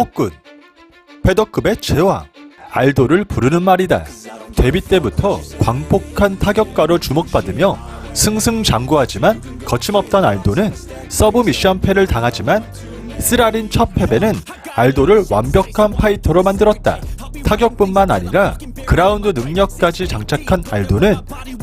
폭군 패더급의 제왕 알도를 부르는 말이다. 데뷔 때부터 광폭한 타격가로 주목받으며 승승장구하지만 거침없던 알도는 서브 미션 패를 당하지만 쓰라린 첫 패배는 알도를 완벽한 파이터로 만들었다. 타격뿐만 아니라 그라운드 능력까지 장착한 알도는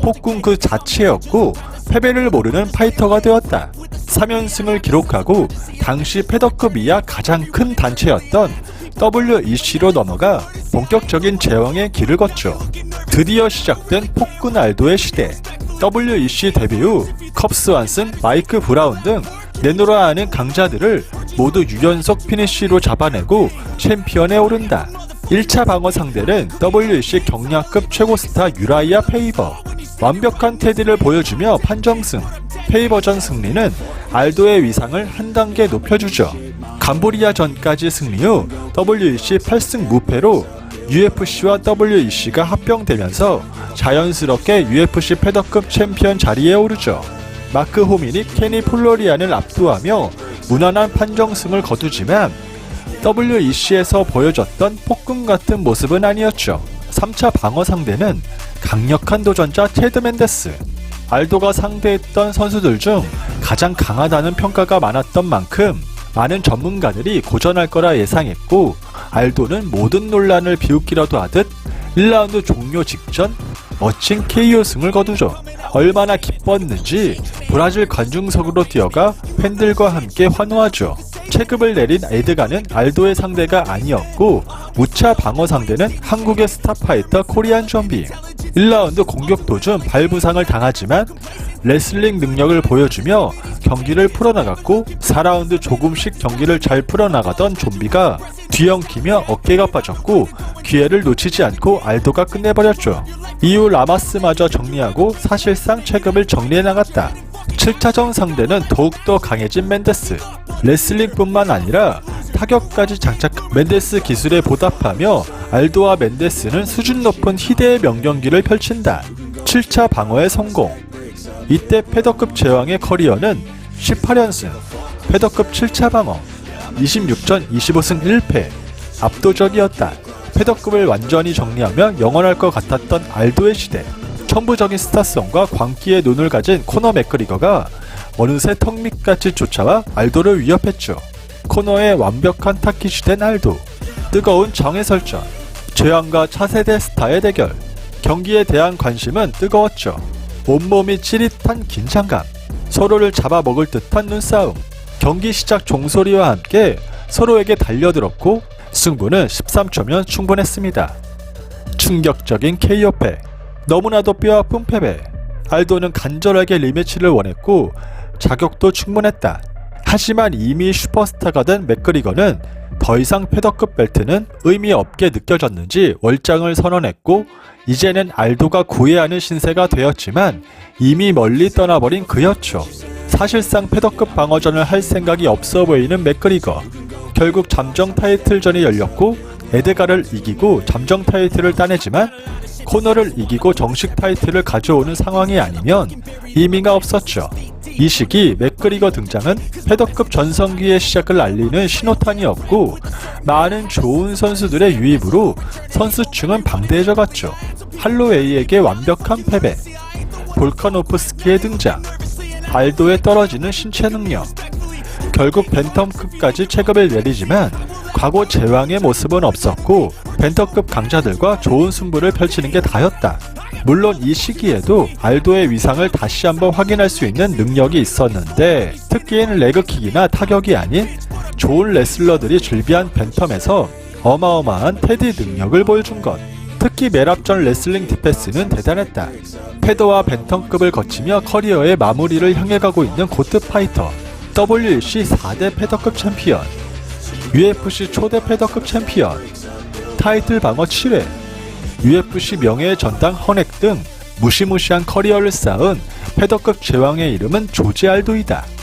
폭군 그 자체였고 패배를 모르는 파이터가 되었다. 3연승을 기록하고 당시 패더급 이하 가장 큰 단체였던 WEC로 넘어가 본격적인 제왕의 길을 걷죠. 드디어 시작된 알도의 시대. WEC 데뷔 후 컵스 완슨, 마이크 브라운 등 내노라 하는 강자들을 모두 유연속 피니쉬로 잡아내고 챔피언에 오른다. 1차 방어 상대는 WEC 경량급 최고 스타 유라이아 페이버. 완벽한 테디를 보여주며 판정승. 페이버전 승리는 알도의 위상을 한 단계 높여주죠. 감보리아 전까지 승리 후 WEC 8승 무패로 UFC와 WEC가 합병되면서 자연스럽게 UFC 패더급 챔피언 자리에 오르죠. 마크 호미닉, 케니 플로리안을 압도하며 무난한 판정승을 거두지만 WEC에서 보여줬던 폭군 같은 모습은 아니었죠. 3차 방어 상대는 강력한 도전자 테드 맨데스. 알도가 상대했던 선수들 중 가장 강하다는 평가가 많았던 만큼 많은 전문가들이 고전할 거라 예상했고 알도는 모든 논란을 비웃기라도 하듯 1라운드 종료 직전 멋진 KO 승을 거두죠. 얼마나 기뻤는지 브라질 관중석으로 뛰어가 팬들과 함께 환호하죠. 체급을 내린 에드가는 알도의 상대가 아니었고 우차 방어 상대는 한국의 스타 파이터 코리안 좀비. 1라운드 공격 도중 발 부상을 당하지만 레슬링 능력을 보여주며 경기를 풀어나갔고 4라운드 조금씩 경기를 잘 풀어나가던 좀비가 뒤엉키며 어깨가 빠졌고 기회를 놓치지 않고 알도가 끝내버렸죠. 이후 라마스마저 정리하고 사실상 체급을 정리해 나갔다. 7차전 상대는 더욱더 강해진 맨데스. 레슬링뿐만 아니라 타격까지 장착 맨데스 기술에 보답하며 알도와 맨데스는 수준 높은 희대의 명경기를 펼친다. 7차 방어의 성공. 이때 패더급 제왕의 커리어는 18연승, 패더급 7차 방어, 26전 25승 1패, 압도적이었다. 패더급을 완전히 정리하며 영원할 것 같았던 알도의 시대. 천부적인 스타성과 광기의 눈을 가진 코너 맥그리거가 어느새 턱 밑같이 쫓아와 알도를 위협했죠. 코너의 완벽한 타깃이 된 알도. 뜨거운 정의 설전. 제왕과 차세대 스타의 대결. 경기에 대한 관심은 뜨거웠죠. 온몸이 찌릿한 긴장감. 서로를 잡아먹을 듯한 눈싸움. 경기 시작 종소리와 함께 서로에게 달려들었고 승부는 13초면 충분했습니다. 충격적인 KO패. 너무나도 뼈아픈 패배. 알도는 간절하게 리매치를 원했고 자격도 충분했다. 하지만 이미 슈퍼스타가 된 맥그리거는 더 이상 패더급 벨트는 의미 없게 느껴졌는지 월장을 선언했고 이제는 알도가 구애하는 신세가 되었지만 이미 멀리 떠나버린 그였죠. 사실상 패더급 방어전을 할 생각이 없어 보이는 맥그리거. 결국 잠정 타이틀전이 열렸고 에드가를 이기고 잠정 타이틀을 따내지만 코너를 이기고 정식 타이틀을 가져오는 상황이 아니면 의미가 없었죠. 이 시기 맥그리거 등장은 패더급 전성기의 시작을 알리는 신호탄이었고 많은 좋은 선수들의 유입으로 선수층은 방대해져 갔죠. 할로웨이에게 완벽한 패배, 볼카노프스키의 등장, 알도에 떨어지는 신체 능력, 결국 벤텀급까지 체급을 내리지만 과거 제왕의 모습은 없었고 벤터급 강자들과 좋은 승부를 펼치는 게 다였다. 물론 이 시기에도 알도의 위상을 다시 한번 확인할 수 있는 능력이 있었는데 특기인 레그킥이나 타격이 아닌 좋은 레슬러들이 즐비한 벤텀에서 어마어마한 테디 능력을 보여준 것. 특히 매랍전 레슬링 디펜스는 대단했다. 패더와 벤텀급을 거치며 커리어의 마무리를 향해 가고 있는 고트 파이터. WEC 4대 패더급 챔피언. UFC 초대 패더급 챔피언. 타이틀 방어 7회. UFC 명예의 전당 헌액 등 무시무시한 커리어를 쌓은 패더급 제왕의 이름은 조지 알도이다.